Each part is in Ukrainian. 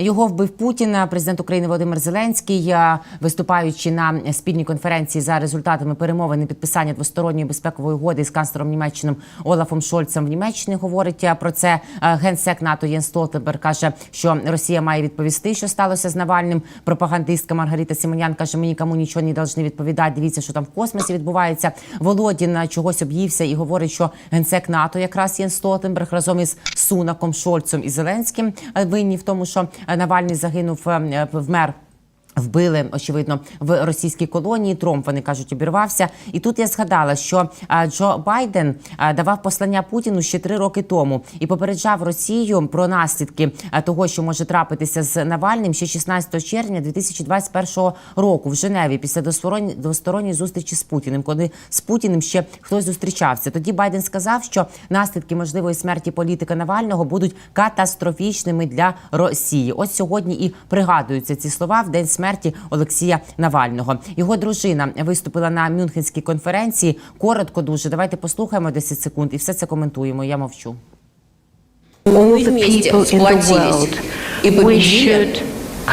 Його вбив Путін. Президент України Володимир Зеленський, е, виступаючи на спільній конференції за результатами перемовин і підписання двосторонньої безпекової угоди з канцлером Німеччини Олафом Шольцем в Німеччині, говорить е, про це. Е, Генсек НАТО Єн Столтенберг каже, що Росія має відповісти, що сталося з Навальним. Пропагандистка Маргарита Симонян каже: ми нікому нічого не повинні відповідати. Дивіться, що там в космосі відбувається. Володін чогось об'ївся і говорить, що генсек НАТО, якраз Єн Столтенберг, разом із Сунаком, Шольцем і Зеленським винні в тому, що Навальний загинув е, вмер. Вбили очевидно в російській колонії. Тромп вони кажуть, обірвався. І тут я згадала, що Джо Байден давав послання Путіну ще три роки тому і попереджав Росію про наслідки того, що може трапитися з Навальним ще 16 червня 2021 року в Женеві після двосторонньої зустрічі з Путіним, коли з Путіним ще хтось зустрічався. Тоді Байден сказав, що наслідки можливої смерті політика Навального будуть катастрофічними для Росії. Ось сьогодні і пригадуються ці слова в день смерті Олексія Навального. Його дружина виступила на Мюнхенській конференції. Коротко дуже. Давайте послухаємо 10 секунд і все це коментуємо. Я мовчу. all Мы the вместе people in the сплотились world, и we победили should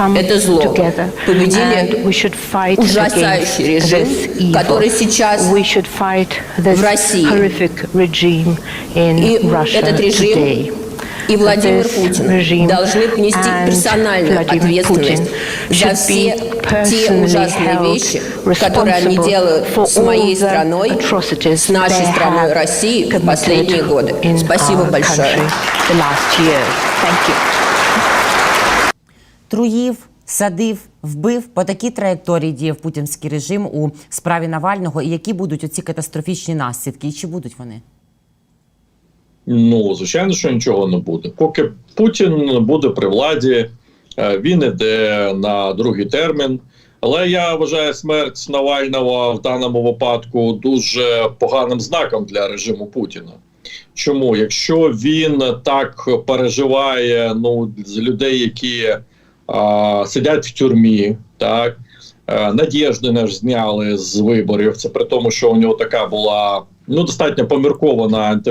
come это зло. together Победили and we should fight ужасающий against режим, this evil. который сейчас we should fight this в России. horrific regime in И Russia этот режим today. и Владимир This Путин regime должны понести and персональную Vladimir ответственность Putin за should все be те personally ужасные held вещи, которые они responsible делают for с моей all the страной, atrocities с нашей they страной have Россией в committed последние годы. in Спасибо our большое. country The last years. Thank you. Труїв, садив, вбив по такій траєкторії діяв путінський режим у справі Навального. І які будуть оці катастрофічні наслідки? І чи будуть вони? Ну, звичайно, що нічого не буде. Поки Путін буде при владі, е, він іде на другий термін. Але я вважаю смерть Навального в даному випадку дуже поганим знаком для режиму Путіна. Чому? Якщо він так переживає ну, з людей, які а, сидять в тюрмі, так е, Надєжди наш зняли з виборів. Це при тому, що у нього така була ну достатньо поміркована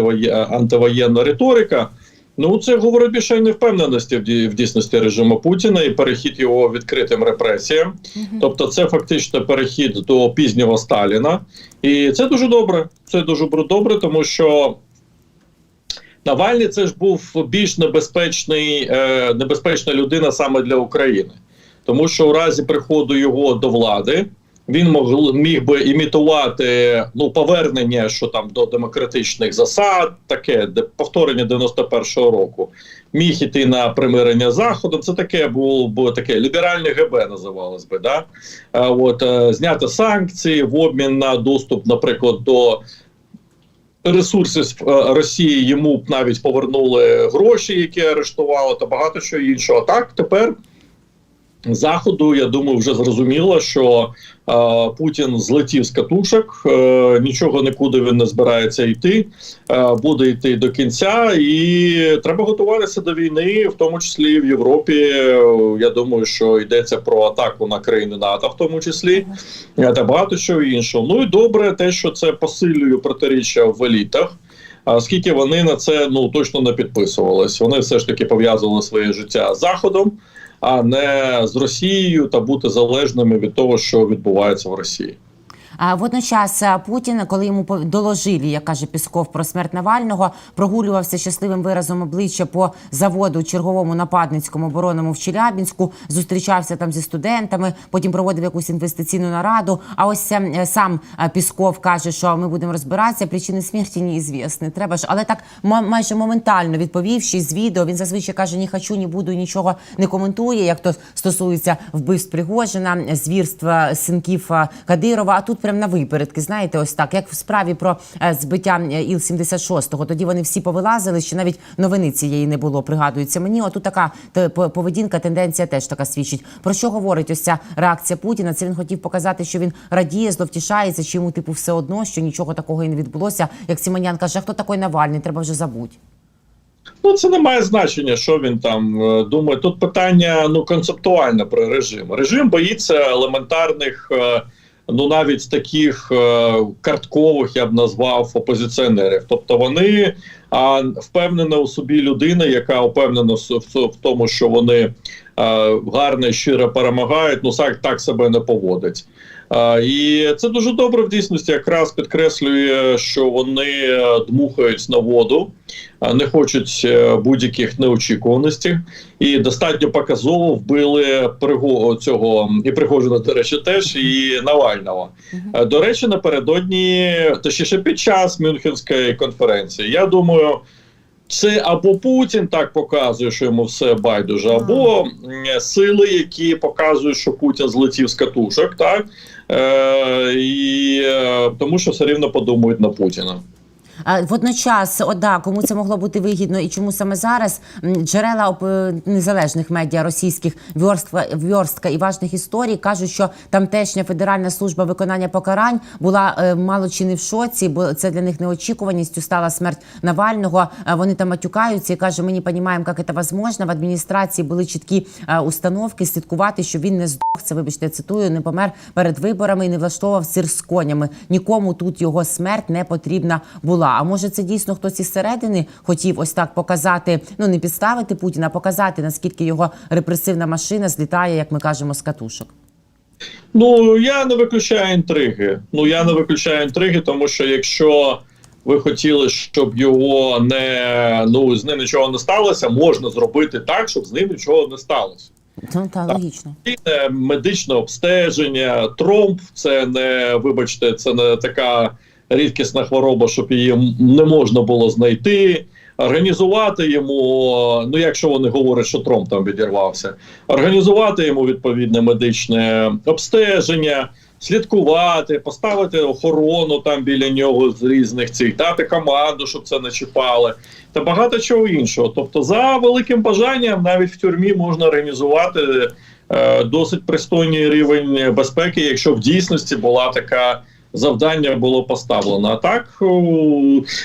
антивоєнна риторика. Ну, це говорить більше невпевненості в ді- в дійсності режиму Путіна і перехід його відкритим репресіям. Тобто, це фактично перехід до пізнього Сталіна, і це дуже добре. Це дуже бр- добре, тому що Навальний це ж був більш небезпечний, е, небезпечна людина саме для України, тому що у разі приходу його до влади він мог, міг би імітувати ну повернення, що там до демократичних засад, таке де повторення 91-го року. Міг іти на примирення заходом. Це таке було, було таке ліберальне ГБ називалось би. Да? А, от е, зняти санкції в обмін на доступ, наприклад, до ресурсів е, Росії йому навіть повернули гроші, які арештували, та багато що іншого. Так тепер заходу, я думаю, вже зрозуміло, що е, Путін злетів з катушок, е, нічого нікуди він не збирається йти, е, буде йти до кінця, і треба готуватися до війни, в тому числі в Європі. Я думаю, що йдеться про атаку на країни НАТО, в тому числі та багато що іншого. Ну і добре, те, що це посилює протиріччя в елітах. А Оскільки вони на це ну точно не підписувались, вони все ж таки пов'язували своє життя з заходом, а не з Росією та бути залежними від того, що відбувається в Росії. Водночас Путін, коли йому доложили, як каже Пісков, про смерть Навального, прогулювався щасливим виразом обличчя по заводу черговому нападницькому оборонному в Челябінську, зустрічався там зі студентами, потім проводив якусь інвестиційну нараду. А ось е, сам е, Пісков каже, що ми будемо розбиратися. Причини смерті неізвісні. Треба ж, але так ма- майже моментально відповівши з відео. Він зазвичай каже: ні хочу, ні буду, нічого не коментує. Як то стосується вбивств Пригожина, звірства синків е, Кадирова. А тут прям на випередки, знаєте, ось так, як в справі про е, збиття е, Іл-76-го. Тоді вони всі повилазили, що навіть новини цієї не було. Пригадується мені. Отут така поведінка, тенденція теж така свідчить. Про що говорить ось ця реакція Путіна? Це він хотів показати, що він радіє, зловтішається, чи йому типу все одно, що нічого такого і не відбулося. Як Сімонян каже, хто такий Навальний? Треба вже забути. Ну це не має значення, що він там е, думає. Тут питання ну концептуальне про режим. Режим боїться елементарних. Ну, навіть таких е, карткових я б назвав опозиціонерів. Тобто вони а, впевнена у собі людина, яка впевнена в, тому, що вони е, гарно щиро перемагають, ну так, так себе не поводить. І це дуже добре в дійсності, якраз підкреслює, що вони е, дмухають на воду, не хочуть е, будь-яких неочікуваностей, і достатньо показово вбили Приго- цього і Пригожина, до речі, теж і Навального. Е, До речі, напередодні, точніше під час Мюнхенської конференції. Я думаю, це або Путін так показує, що йому все байдуже, або сили, які показують, що Путін злетів з катушок, так е, і е, тому що все рівно подумають на Путіна. Водночас, о, да, кому це могло бути вигідно і чому саме зараз джерела незалежних медіа російських вьорстка, вьорстка і важних історій кажуть, що тамтешня федеральна служба виконання покарань була е, мало чи не в шоці, бо це для них неочікуваністю стала смерть Навального. Вони там матюкаються і кажуть, ми не розуміємо, як це можливо. В адміністрації були чіткі е, установки слідкувати, щоб він не здох. Це вибачте, цитую, не помер перед виборами і не влаштовував сир з конями. Нікому тут його смерть не потрібна була. А може, це дійсно хтось із середини хотів ось так показати, ну не підставити Путіна, а показати наскільки його репресивна машина злітає, як ми кажемо, з катушок. Ну я не виключаю інтриги. Ну я не виключаю інтриги, тому що якщо ви хотіли, щоб його не ну з ним нічого не сталося, можна зробити так, щоб з ним нічого не сталося. Ну та логічно. Медичне обстеження, тромб це не вибачте, це не така рідкісна хвороба, щоб її не можна було знайти. Організувати йому, ну якщо вони говорять, що тромб там відірвався, організувати йому відповідне медичне обстеження, слідкувати, поставити охорону там біля нього з різних цих, дати команду, щоб це не чіпали, та багато чого іншого. Тобто, за великим бажанням, навіть в тюрмі можна організувати е, досить пристойний рівень безпеки, якщо в дійсності була така. Завдання було поставлено. А так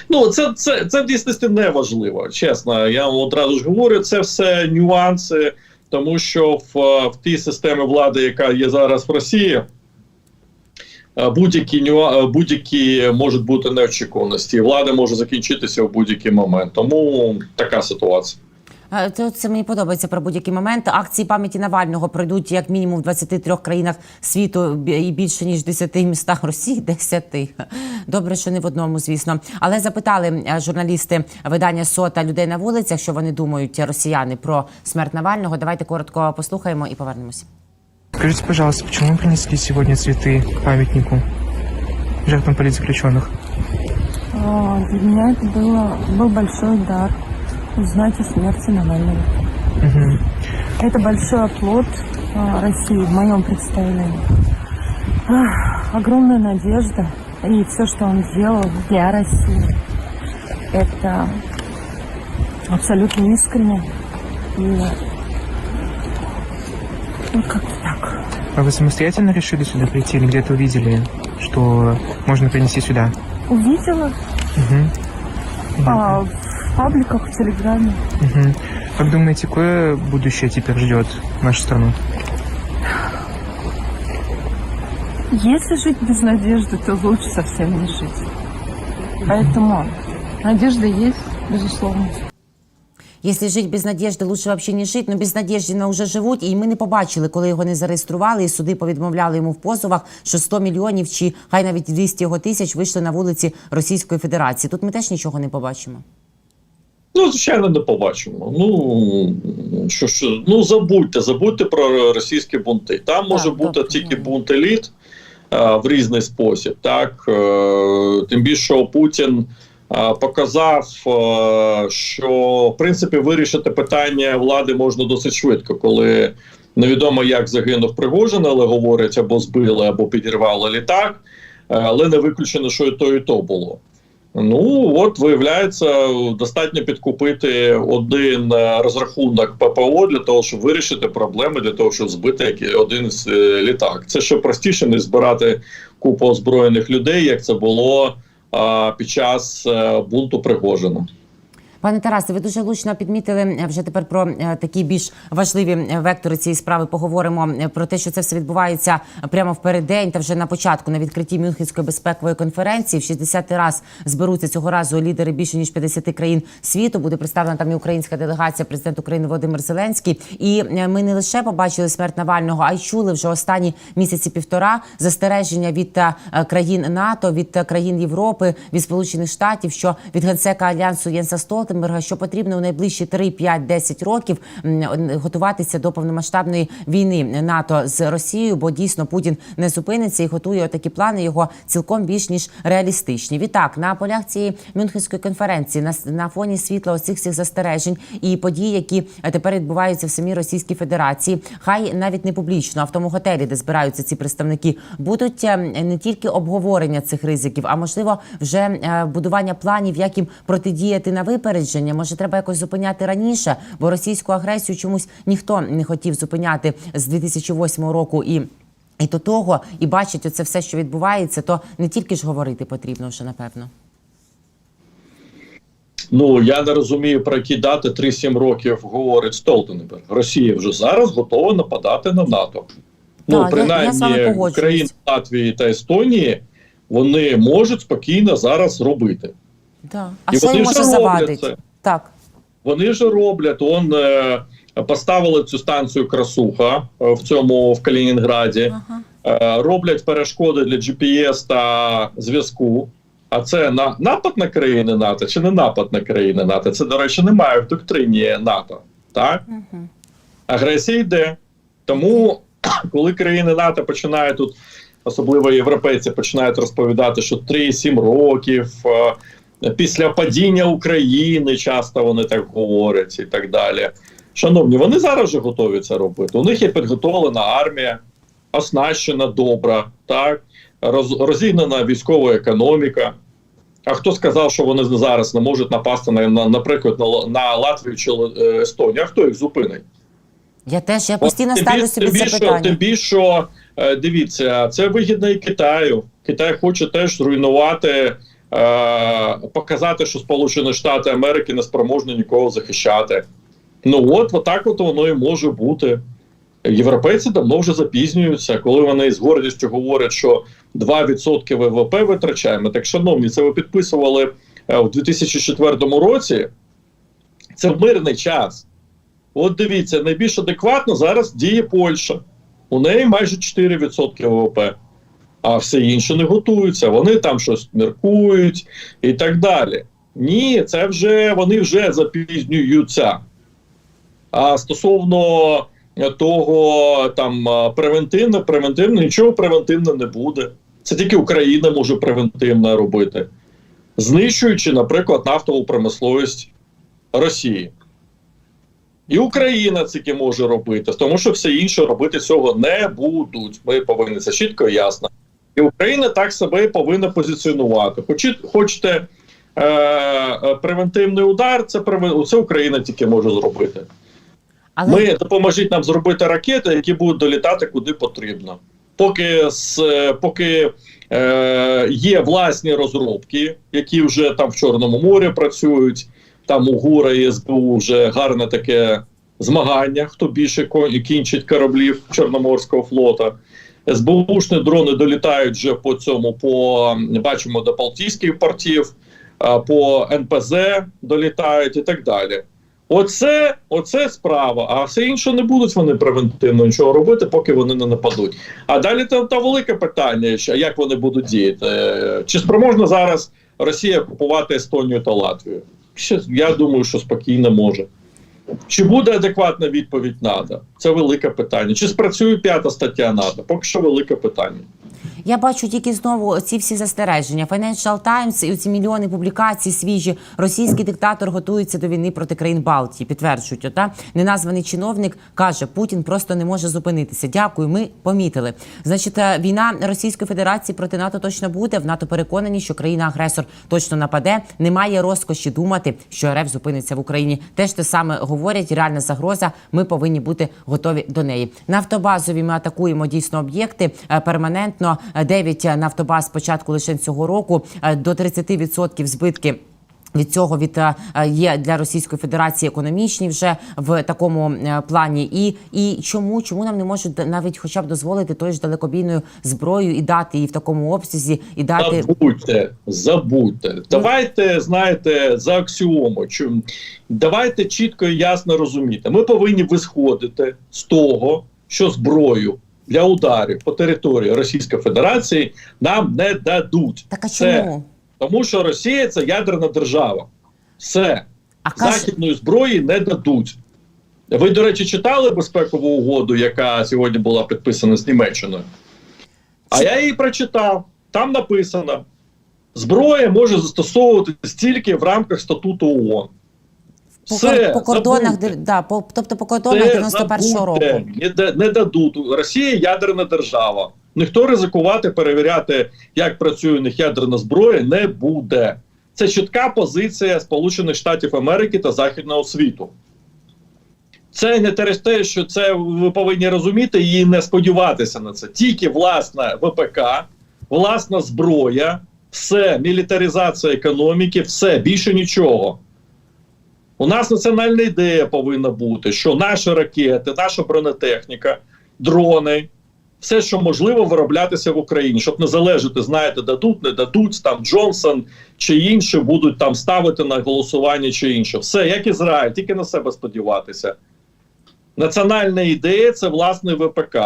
ну це, це, це в дійсності не важливо. Чесно, я вам одразу ж говорю, це все нюанси, тому що в, в тій системі влади, яка є зараз в Росії, е, будь-які е, будь-які можуть бути неочікуваності. Влада може закінчитися в будь-який момент. Тому така ситуація. Е, То це мені подобається про будь-який момент. Акції пам'яті Навального пройдуть як мінімум в 23 країнах світу бі- і більше ніж в 10 містах Росії. 10. Добре, що не в одному, звісно. Але запитали е, журналісти видання сота людей на вулицях, що вони думають росіяни про смерть Навального. Давайте коротко послухаємо і повернемося. Скажите, пожалуйста, почему вы принесли сегодня цветы к памятнику жертвам политзаключенных? А, Для меня это было, был большой дар Узнать о смерти Навального. Мгм. Это большой оплот а, России в моем представлении. Ах, Огромная надежда и все, что он делал для России. Это абсолютно искренне. И ну, как-то так. А вы самостоятельно решили сюда прийти или где-то увидели, что можно принести сюда? Увидела Мгм. а, в пабликах, в Телеграме. Мгм. Как думаете, какое будущее теперь ждет нашу страну? Если жить без надежды, то лучше совсем не жить. Поэтому надежда есть, безусловно. Якщо жити без надіжди, лучше взагалі не жити. Ну без надіжди на вже живуть, і ми не побачили, коли його не зареєстрували, і суди повідмовляли йому в позовах, що 100 мільйонів чи хай навіть 200 його тисяч вийшли на вулиці Російської Федерації. Тут ми теж нічого не побачимо. Ну, звичайно, не побачимо. Ну що ж, ну забудьте, забудьте про російські бунти. Там може бути добре, тільки добре. бунт еліт е, в різний спосіб. Так е, тим більше Путін е, показав, е, що в принципі вирішити питання влади можна досить швидко, коли невідомо як загинув Пригожин, але говорять або збили, або підірвали літак, е, але не виключено, що і то, і то було. Ну от виявляється, достатньо підкупити один е, розрахунок ППО для того, щоб вирішити проблеми, для того, щоб збити один з е, літак. Це ще простіше не збирати купу озброєних людей, як це було а, під час е, бунту Пригожина. Пане Тарасе, ви дуже влучно підмітили е, вже тепер про е, такі більш важливі е, вектори цієї справи. Поговоримо про те, що це все відбувається прямо в переддень та вже на початку на відкритті Мюнхенської безпекової конференції. В 60-й раз зберуться цього разу лідери більше ніж 50 країн світу. Буде представлена там і українська делегація, президент України Володимир Зеленський. І ми не лише побачили смерть Навального, а й чули вже останні місяці півтора застереження від країн НАТО, від країн Європи, від Сполучених Штатів, що від генсека альянсу Єнса Столтенберга, що потрібно у найближчі 3, 5, 10 років готуватися до повномасштабної війни НАТО з Росією, бо дійсно Путін не зупиниться і готує такі плани його цілком більш ніж реалістичні. Відтак на полях цієї Мюнхенської конференції на, на фоні світла оцих всіх застережень і подій, які е, тепер відбуваються в самій Російській Федерації, хай навіть не публічно, а в тому готелі, де збираються ці представники, будуть е, не тільки обговорення цих ризиків, а можливо, вже е, будування планів, як їм протидіяти на випередження. Може, треба якось зупиняти раніше, бо російську агресію чомусь ніхто не хотів зупиняти з 2008 року і. І до того, і бачить оце все, що відбувається, то не тільки ж говорити потрібно вже напевно. Ну я не розумію про які дати 3-7 років говорить Столтенберг. Росія вже зараз готова нападати на НАТО. Ну Так, я- я принаймні країни Латвії та Естонії вони можуть спокійно зараз зробити. Да. А І що їм може завадити? це. Так. Вони ж роблять. Он е, поставили цю станцію красуха е, в цьому в Калінінграді. Е, роблять перешкоди для GPS та зв'язку. А це на напад на країни НАТО чи не напад на країни НАТО? Це, до речі, немає в доктрині НАТО. Так? Агресія йде. Тому, коли країни НАТО починають тут, особливо європейці, починають розповідати, що 3-7 років е, після падіння України, часто вони так говорять і так далі. Шановні, вони зараз вже готові це робити. У них є підготовлена армія, оснащена добра, так, роз, розігнана військова економіка. А хто сказав, що вони зараз не можуть напасти на, на наприклад, на, на Латвію чи е, Естонію? А хто їх зупинить? Я теж я постійно От, ставлю собі це питання. Тим більше, е, дивіться, це вигідно і Китаю. Китай хоче теж зруйнувати, е, показати, що Сполучені Штати Америки не спроможні нікого захищати. Ну от, отак от воно і може бути. Європейці давно вже запізнюються, коли вони з гордістю говорять, що 2% ВВП витрачаємо. Так, шановні, це ви підписували е, у 2004 році. Це мирний час. От дивіться, найбільш адекватно зараз діє Польща. У неї майже 4% ВВП. А все інше не готуються. Вони там щось міркують і так далі. Ні, це вже вони вже запізнюються. А стосовно того, там а, превентивно, превентивно, нічого превентивно не буде. Це тільки Україна може превентивно робити, знищуючи, наприклад, нафтову промисловість Росії. І Україна це може робити, тому що все інше робити цього не будуть. Ми повинні це чітко і ясно. І Україна так себе повинна позиціонувати. Хочі, хочете е, е, превентивний удар, це, це Україна тільки може зробити. Але Ми допоможіть нам зробити ракети, які будуть долітати куди потрібно. Поки з е, поки е, є власні розробки, які вже там в Чорному морі працюють. Там у ГУРа і СБУ вже гарне таке змагання, хто більше кінчить кораблів Чорноморського флота. СБУшні дрони долітають вже по цьому, по бачимо до Балтійських портів, по НПЗ долітають і так далі. Оце, оце справа. А все інше не будуть вони превентивно нічого робити, поки вони не нападуть. А далі та, та велике питання: що як вони будуть діяти? Е, Чи спроможна зараз Росія купувати Естонію та Латвію? Я думаю, що спокійно може. Чи буде адекватна відповідь НАТО? Це велике питання. Чи спрацює п'ята стаття НАТО? Поки що велике питання. Я бачу тільки знову ці всі застереження. Financial Times і ці мільйони публікацій свіжі. Російський диктатор готується до війни проти країн Балтії. Підтверджують, ота неназваний чиновник каже, Путін просто не може зупинитися. Дякую, ми помітили. Значить, е, війна Російської Федерації проти НАТО точно буде. В НАТО переконані, що країна-агресор точно нападе. Немає розкоші думати, що РФ зупиниться в Україні. Теж те саме говорять. Реальна загроза. Ми повинні бути готові до неї. Нафтобазові ми атакуємо дійсно об'єкти е, перманентно. Е, Дев'ять нафтобаз з початку лише цього року е, до 30% збитки. Від цього від е, е, є для Російської Федерації економічні вже в такому е, плані, і і чому чому нам не можуть навіть хоча б дозволити тою ж далекобійною зброєю і дати її в такому обсязі, і дати Забудьте, забудьте. Давайте, знаєте, за аксіому. Чу- Давайте чітко і ясно розуміти. Ми повинні висходити з того, що зброю для ударів по території Російської Федерації нам не дадуть. так. А Це чому? Тому що Росія це ядерна держава. Все. А Західної зброї не дадуть. Ви, до речі, читали безпекову угоду, яка сьогодні була підписана з Німеччиною? А я її прочитав. Там написано: зброя може застосовуватися тільки в рамках статуту ООН. По, Все, по кордонах забудьте. да, по тобто по кордонах Це 91-го року. Не, не дадуть. Росія ядерна держава. Ніхто ризикувати, перевіряти, як працює у них ядерна зброя, не буде. Це чітка позиція Сполучених Штатів Америки та Західного світу. Це не через те, що це ви повинні розуміти і не сподіватися на це. Тільки власна ВПК, власна зброя, все, мілітаризація економіки, все, більше нічого. У нас національна ідея повинна бути, що наші ракети, наша бронетехніка, дрони, все, що можливо, вироблятися в Україні, щоб не залежати, знаєте, дадуть, не дадуть, там Джонсон чи інші будуть там ставити на голосування чи інше. Все, як Ізраїль, тільки на себе сподіватися. Національна ідея це власний ВПК.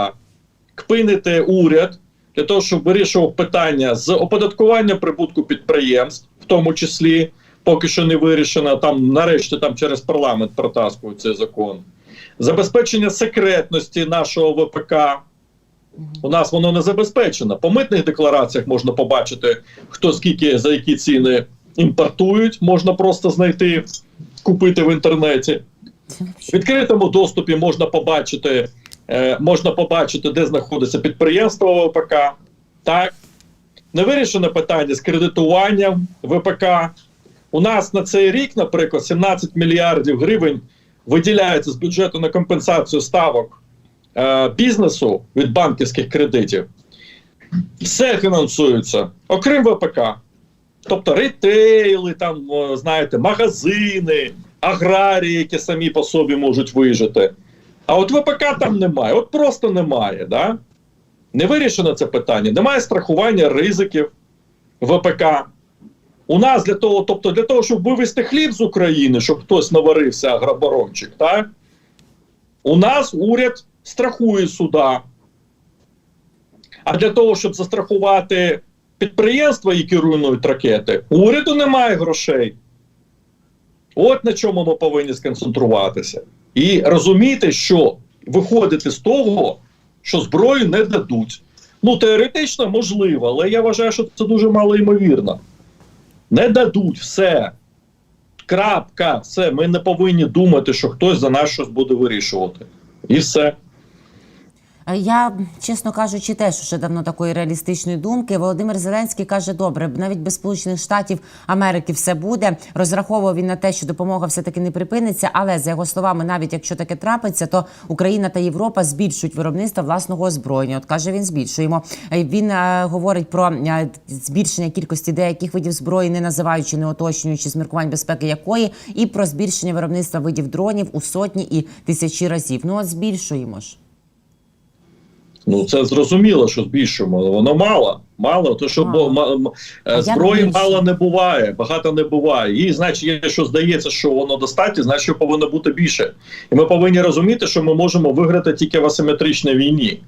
Кпинити уряд для того, щоб вирішував питання з оподаткування прибутку підприємств, в тому числі поки що не вирішено. Там нарешті там через парламент протаскують цей закон. Забезпечення секретності нашого ВПК. У нас воно не забезпечено. По митних деклараціях можна побачити, хто скільки за які ціни імпортують, можна просто знайти, купити в інтернеті. В відкритому доступі можна побачити, е, можна побачити, де знаходиться підприємство ВПК. Так, не вирішено питання з кредитуванням ВПК. У нас на цей рік, наприклад, 17 мільярдів гривень виділяється з бюджету на компенсацію ставок е, бізнесу від банківських кредитів. Все фінансується, окрім ВПК. Тобто ретейли, там, знаєте, магазини, аграрії, які самі по собі можуть вижити. А от ВПК там немає, от просто немає. Да? Не вирішено це питання, немає страхування ризиків ВПК. У нас для того, тобто для того, щоб вивезти хліб з України, щоб хтось наварився агроборончик, так? у нас уряд страхує суда. А для того, щоб застрахувати підприємства, які руйнують ракети, уряду немає грошей. От на чому ми повинні сконцентруватися. І розуміти, що виходити з того, що зброю не дадуть. Ну, теоретично можливо, але я вважаю, що це дуже мало ймовірно. Не дадуть все. Крапка, все. Ми не повинні думати, що хтось за нас щось буде вирішувати. І все. Е, Я, чесно кажучи, теж уже давно такої реалістичної думки. Володимир Зеленський каже: добре, навіть без Сполучених Штатів Америки все буде. Розраховував він на те, що допомога все таки не припиниться. Але за його словами, навіть якщо таке трапиться, то Україна та Європа збільшують виробництво власного озброєння. От каже він, збільшуємо. Е, Він е, говорить про е, збільшення кількості деяких видів зброї, не називаючи, не уточнюючи з міркувань безпеки якої, і про збільшення виробництва видів дронів у сотні і тисячі разів. Ну от збільшуємо ж. Ну це зрозуміло, що збільшуємо. Воно мало. Мало, то що бо, е, зброї мало не буває, багато не буває. І значить, якщо здається, що воно достатньо, значить повинно бути більше. І ми повинні розуміти, що ми можемо виграти тільки в асиметричній війні.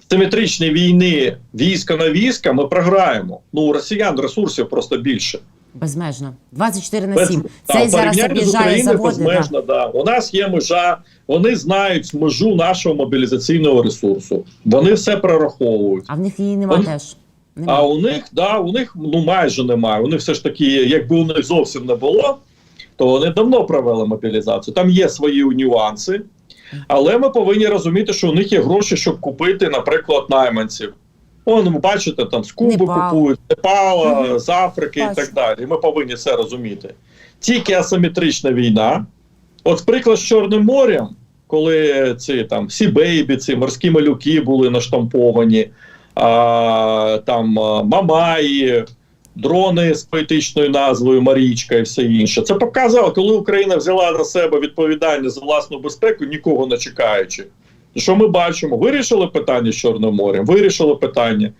В симетричній війни війська на війська ми програємо. Ну у росіян ресурсів просто більше. Безмежно. 24 на Без- 7. та, Цей в зараз об'їжджає заводи. Да. безмежно, да. У нас є межа, вони знають межу нашого мобілізаційного ресурсу. Вони все прораховують. А в них її нема Вони- теж. А у них, да, у них ну майже немає. У них все ж таки, якби у них зовсім не було, то вони давно провели мобілізацію. Там є свої нюанси, але ми повинні розуміти, що у них є гроші, щоб купити, наприклад, найманців. Ви бачите, там з Куби Непал. купують, з Непала, Мгм. з Африки і так далі. Ми повинні це розуміти. Тільки асиметрична війна. От приклад з Чорним морем, коли ці там всі бейбі, ці морські малюки були наштамповані, а, там Мамаї, дрони з поетичною назвою Марічка і все інше. Це показало, коли Україна взяла на себе відповідальність за власну безпеку, нікого не чекаючи. Що ми бачимо? Вирішили питання з Чорним морем, вирішили питання.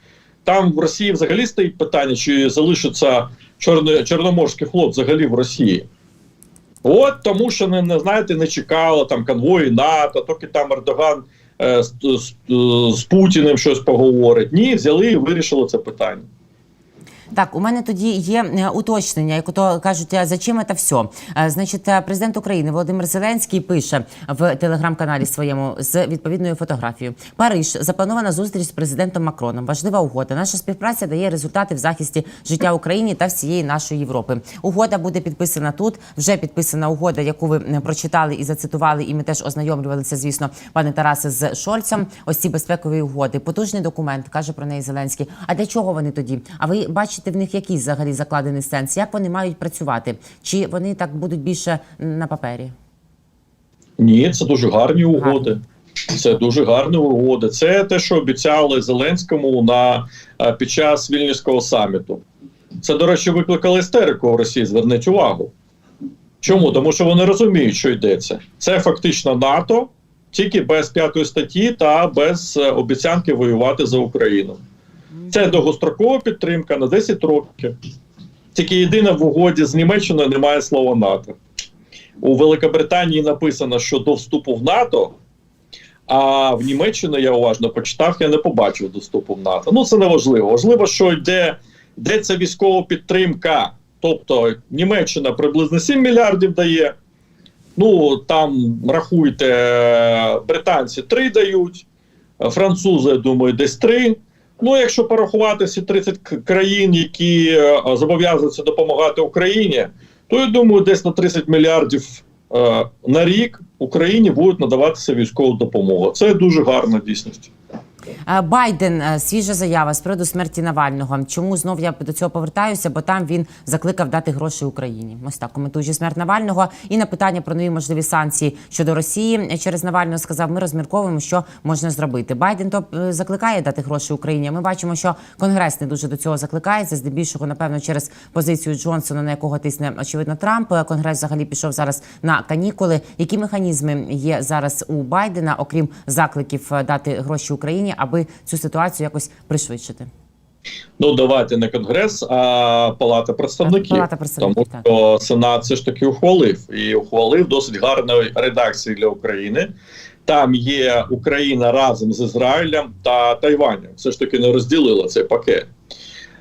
Там в Росії взагалі стоїть питання, чи залишиться Чорно, Чорноморський флот взагалі в Росії. От тому, що не, не знаєте, не чекало там конвої НАТО, поки там Ердоган е, з, з, з Путіним щось поговорить. Ні, взяли і вирішили це питання. Так, у мене тоді є е, уточнення, як то кажуть, а зачем це все? Е, Значить, е, президент України Володимир Зеленський пише в телеграм-каналі своєму з відповідною фотографією: Париж запланована зустріч з президентом Макроном. Важлива угода. Наша співпраця дає результати в захисті життя України та всієї нашої Європи. Угода буде підписана тут. Вже підписана угода, яку ви е, прочитали і зацитували. І ми теж ознайомлювалися, звісно, пане Тарасе з Шольцем. Ось ці безпекові угоди. Потужний документ каже про неї Зеленський. А для чого вони тоді? А ви бачите в них якийсь взагалі закладений сенс? Як вони мають працювати? Чи вони так будуть більше на папері? Ні, це дуже гарні угоди. Це дуже гарні угоди. Це те, що обіцяли Зеленському на е, під час вільнюського саміту. Це, до речі, викликало істерику в Росії. Зверніть увагу. Чому? Тому що вони розуміють, що йдеться. Це фактично НАТО, тільки без п'ятої статті та без е, обіцянки воювати за Україну. Це довгострокова підтримка на 10 років. Тільки єдине в угоді з Німеччиною немає слова НАТО. У Великобританії написано, що до вступу в НАТО, а в Німеччину я уважно почитав, я не побачив до вступу в НАТО. Ну це не важливо. Важливо, що йде, йдеться військова підтримка. Тобто Німеччина приблизно 7 мільярдів дає. Ну там рахуйте, британці 3 дають, французи, я думаю, десь 3. Ну, якщо порахувати всі 30 країн, які е, зобов'язуються допомагати Україні, то я думаю, десь на 30 мільярдів е, на рік Україні будуть надаватися військова допомога. Це дуже гарна дійсність. Е, Байден е, свіжа заява з приводу смерті Навального. Чому знов я до цього повертаюся? Бо там він закликав дати гроші Україні. Ось так коментуючи смерть Навального. І на питання про нові можливі санкції щодо Росії через Навального сказав: ми розмірковуємо, що можна зробити. Байден то е, закликає дати гроші Україні. Ми бачимо, що Конгрес не дуже до цього закликається. Здебільшого, напевно, через позицію Джонсона, на якого тисне очевидно Трамп. Конгрес взагалі пішов зараз на канікули. Які механізми є зараз у Байдена, окрім закликів дати гроші Україні, аби цю ситуацію якось пришвидшити? Ну давайте не конгрес, а Палата представників. Палата представників, Тому що Сенат все ж таки ухвалив і ухвалив досить гарної редакції для України. Там є Україна разом з Ізраїлем та Тайванем. Все ж таки не розділила цей пакет.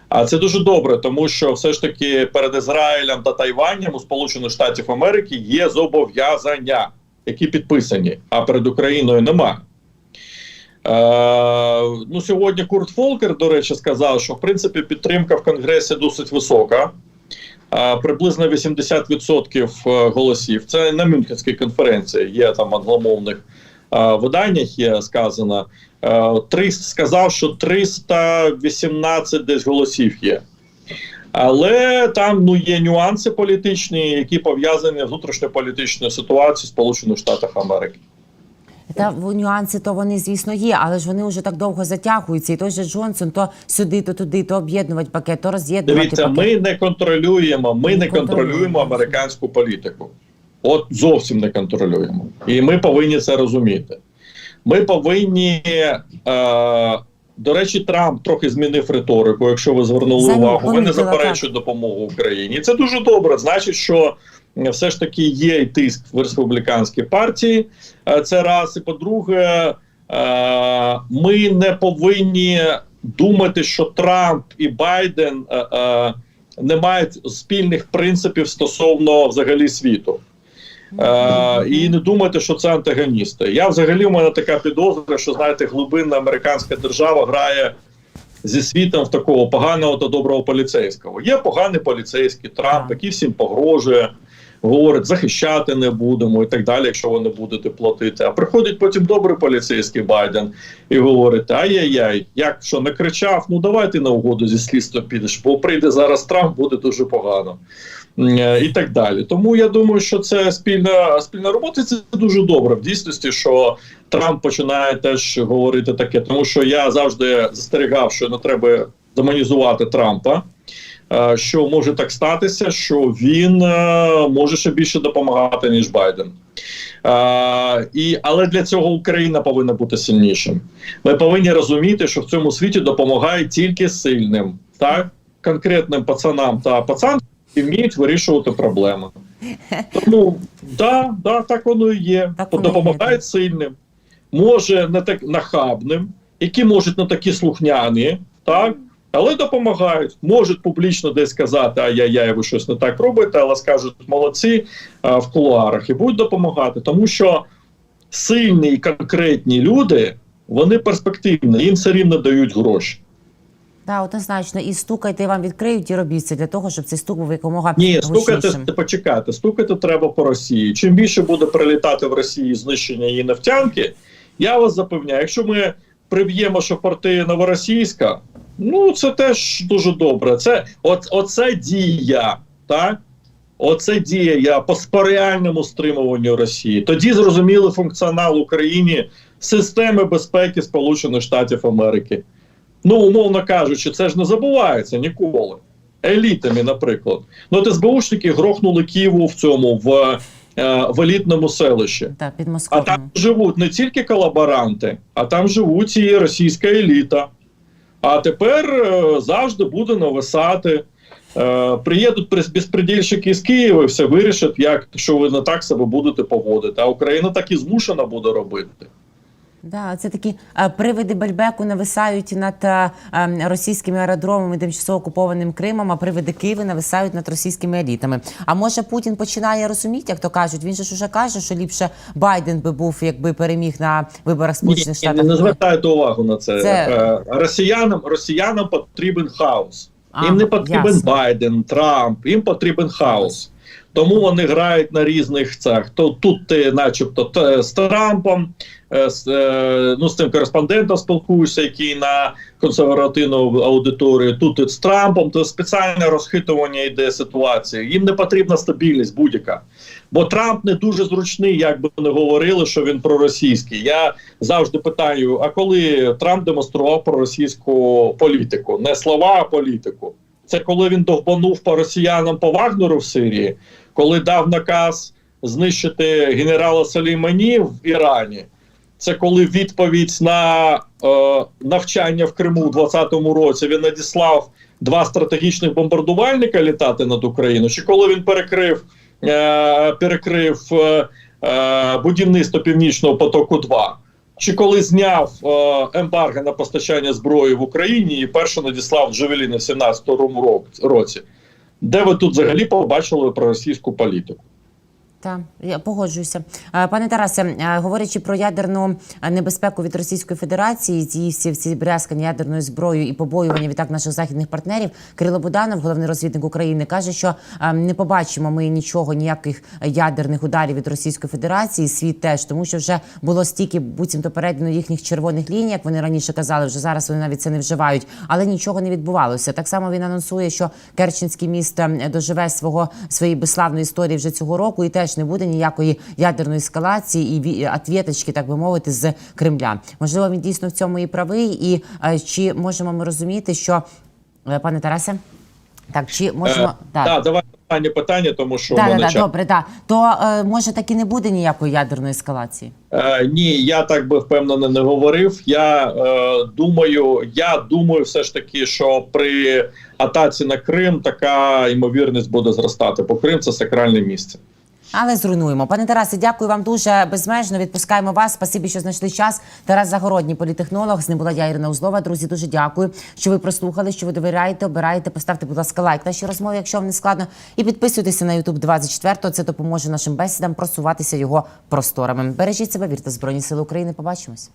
А це дуже добре, тому що все ж таки перед Ізраїлем та Тайванем у Сполучених Штатів Америки є зобов'язання, які підписані, а перед Україною немає. Е, ну, сьогодні Курт Фолкер, до речі, сказав, що в принципі підтримка в Конгресі досить висока. Е, приблизно 80% е, голосів. Це на Мюнхенській конференції. Є там англомовних виданнях. Є сказано. Е, 300, сказав, що 318 десь голосів є. Але там ну є нюанси політичні, які пов'язані з внутрішньополітичною ситуацією Сполучених Штатах Америки. Та в- нюанси то вони, звісно, є, але ж вони вже так довго затягуються. І той же Джонсон то сюди, то туди, то об'єднувати пакет, то роз'єднувати Дивіться, пакет. ми не контролюємо. Ми Не не контролюємо американську політику. От зовсім не контролюємо. І ми повинні це розуміти. Ми повинні. Е, до речі, Трамп трохи змінив риторику. Якщо ви звернули увагу, ви не заперечуєте допомогу Україні. Це дуже добре. Значить, що все ж таки є і тиск в республіканській партії. Е, Це раз. І по-друге, е, ми не повинні думати, що Трамп і Байден е, не мають спільних принципів стосовно взагалі світу. Е, і не думайте, що це антагоністи. Я взагалі у мене така підозра, що знаєте, глибинна американська держава грає зі світом в такого поганого та доброго поліцейського. Є поганий поліцейський Трамп, який всім погрожує, говорить, захищати не будемо і так далі, якщо ви не будете платити. А приходить потім добрий поліцейський Байден і говорить: ай-яй-яй, як що не кричав, ну давайте на угоду зі слідством підеш, бо прийде зараз Трамп, буде дуже погано. Е, І так далі. Тому я думаю, що це спільна спільна робота. Це дуже добре в дійсності, що Трамп починає теж говорити таке, тому що я завжди застерігав, що не треба демонізувати Трампа. Е, що може так статися, що він е, може ще більше допомагати ніж Байден. Е, і, але для цього Україна повинна бути сильнішим. Ми повинні розуміти, що в цьому світі допомагають тільки сильним, так конкретним пацанам та пацанам, які вміють вирішувати проблеми. Тому да, да, так воно і є. Так воно і є, Допомагають сильним, може не так нахабним, які можуть не такі слухняні, так. Але допомагають, можуть публічно десь сказати, ай-яй-яй, ви щось не так робите, але скажуть молодці а, в кулуарах і будуть допомагати, тому що сильні і конкретні люди, вони перспективні, їм все рівно дають гроші. Да, однозначно. І стукайте, вам відкриють і робіть це для того, щоб цей стук був якомога Ні, стукати, почекати, стукати треба по Росії. Чим більше буде прилітати в Росії знищення її нефтянки, я вас запевняю, якщо ми приб'ємо, що порти новоросійська, ну це теж дуже добре. Це от, оце дія, так? Оце дія по спореальному стримуванню Росії. Тоді зрозуміли функціонал Україні системи безпеки Сполучених Штатів Америки. Ну, умовно кажучи, це ж не забувається ніколи. Елітами, наприклад. Ну, от СБУшники грохнули Києву в цьому в, е, в елітному селищі. Так, під А там живуть не тільки колаборанти, а там живуть і російська еліта. А тепер е, завжди буде нависати. Е, приїдуть безпредільщики з Києва і все вирішать, як що ви не так себе будете поводити. А Україна так і змушена буде робити. Да, це такі е, привиди Бельбеку нависають над е, е, російськими аеродромами, тимчасово окупованим Кримом, а привиди Києва нависають над російськими елітами. А може Путін починає розуміти, як то кажуть? Він же ж уже каже, що ліпше Байден би був, якби переміг на виборах Сполучених Штатів. не звертайте увагу на це. Це- Е, Росіянам, росіянам потрібен хаос. А, їм не потрібен ясно. Байден, Трамп, їм потрібен хаос. Тому вони грають на різних цех. То тут ти, начебто, з Трампом, е, з, е, ну, з тим кореспондентом спілкуєшся, який на консервативну аудиторію. Тут ти з Трампом, то спеціальне розхитування йде ситуації. Їм не потрібна стабільність будь-яка. Бо Трамп не дуже зручний, як би не говорили, що він проросійський. Я завжди питаю: а коли Трамп демонстрував проросійську політику, не слова, а політику. Це коли він довбанув по росіянам по Вагнеру в Сирії, коли дав наказ знищити генерала Салімані в Ірані. Це коли відповідь на е, навчання в Криму у 2020 році. Він надіслав два стратегічних бомбардувальника літати над Україною, чи коли він перекрив, е, перекрив е, е, будівництво Північного потоку 2 чи коли зняв е, ембарго на постачання зброї в Україні і перше надіслав Джавеліни в 17-му році. Де ви тут взагалі побачили про російську політику? Так, я погоджуюся. Е, Пане Тарасе, е, говорячи про ядерну е, небезпеку від Російської Федерації, ці всі ці брязкання ядерною зброєю і побоювання відтак наших західних партнерів, Кирило Буданов, головний розвідник України, каже, що не побачимо ми нічого, ніяких ядерних ударів від Російської Федерації. Світ теж, тому що вже було стільки буцімто передано їхніх червоних ліній, як вони раніше казали. Вже зараз вони навіть це не вживають, але нічого не відбувалося. Так само він анонсує, що Керченський міст е, доживе свого своєї безславної історії вже цього року, і теж не буде ніякої ядерної ескалації і ві- отвєточки, так би мовити, з Кремля. Можливо, він дійсно в цьому і правий. І е, чи можемо ми розуміти, що е, пане Тарасе? Так, чи можемо Е, так. да, давай останнє питання, тому що Да, да, добре, да. То е, може так і не буде ніякої ядерної ескалації. Е, ні, я так би впевнено не говорив. Я е, думаю, я думаю, все ж таки, що при атаці на Крим така ймовірність буде зростати, бо Крим це сакральне місце. Але зруйнуємо. Пане Тарасе, дякую вам дуже безмежно. Відпускаємо вас. Спасибі, що знайшли час. Тарас Загородній, політехнолог. З ним була я Ірина Узлова. Друзі, дуже дякую, що ви прослухали, що ви довіряєте, обираєте. Поставте, будь ласка, лайк нашій розмові, якщо вам не складно. І підписуйтеся на YouTube 24 Це допоможе нашим бесідам просуватися його просторами. Бережіть себе, вірте в Збройні Сили України. Побачимось.